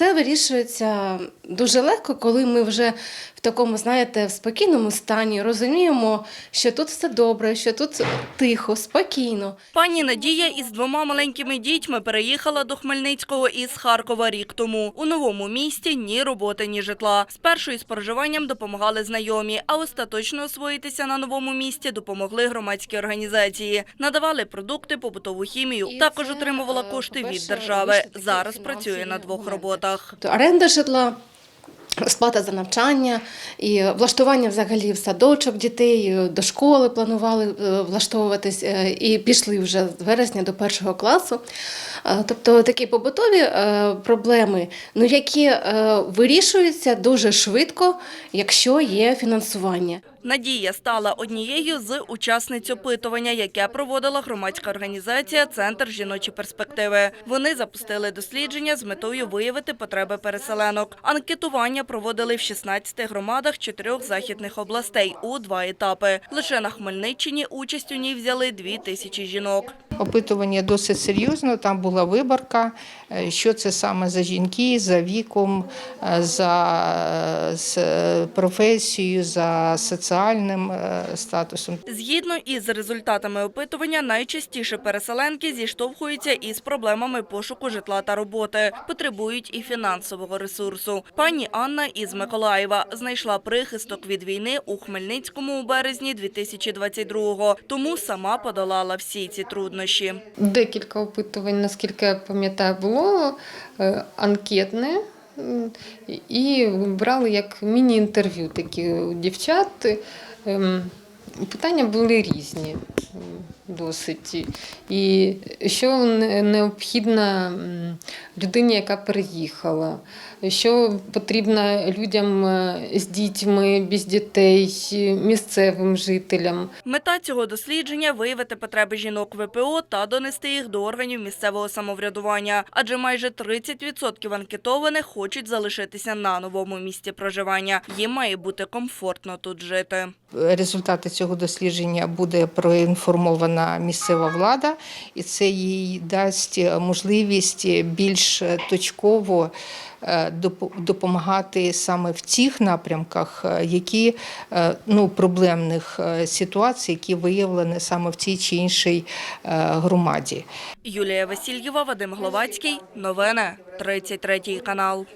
Все вирішується дуже легко, коли ми вже в такому, знаєте, в спокійному стані розуміємо, що тут все добре, що тут тихо, спокійно. Пані Надія із двома маленькими дітьми переїхала до Хмельницького із Харкова рік тому. У новому місті ні роботи, ні житла. Спершу із проживанням допомагали знайомі, а остаточно освоїтися на новому місці допомогли громадські організації. Надавали продукти, побутову хімію. І Також це, отримувала е, кошти від держави. Зараз працює на двох роботах. То оренда житла. Сплата за навчання і влаштування взагалі в садочок дітей, е, до школи планували е, влаштовуватись е, і пішли вже з вересня до першого класу. Тобто такі побутові проблеми, ну, які вирішуються дуже швидко, якщо є фінансування. Надія стала однією з учасниць опитування, яке проводила громадська організація Центр жіночі перспективи. Вони запустили дослідження з метою виявити потреби переселенок. Анкетування проводили в 16 громадах чотирьох західних областей у два етапи. Лише на Хмельниччині участь у ній взяли дві тисячі жінок. Опитування досить серйозно. Там була виборка, е, що це саме за жінки, за віком, е, за е, професією, за соціальним статусом. Згідно із результатами опитування, найчастіше переселенки зіштовхуються із проблемами пошуку житла та роботи, потребують і фінансового ресурсу. Пані Анна із Миколаєва знайшла прихисток від війни у Хмельницькому у березні 2022-го, тому сама подолала всі ці труднощі. Декілька опитувань, наскільки я пам'ятаю, було е, анкетне. І брали як міні-інтерв'ю такі у дівчат. Ем, Питання були різні досить. І що не- необхідно людині, яка переїхала, що потрібно людям е, з дітьми, без дітей, місцевим жителям. Мета цього дослідження – виявити потреби жінок ВПО та донести їх до органів місцевого самоврядування. Адже майже 30% анкетованих хочуть залишитися на новому місці проживання. Їм має бути комфортно тут жити. Результати цього дослідження буде проінформована місцева влада, і це їй дасть можливість більш точково е, допомагати саме в тих напрямках, е, які е, ну, проблемних е, ситуацій, які виявлені саме в тій чи іншій е, громаді. Юлія Васильєва, Вадим Гловацький. Новини. 33 канал.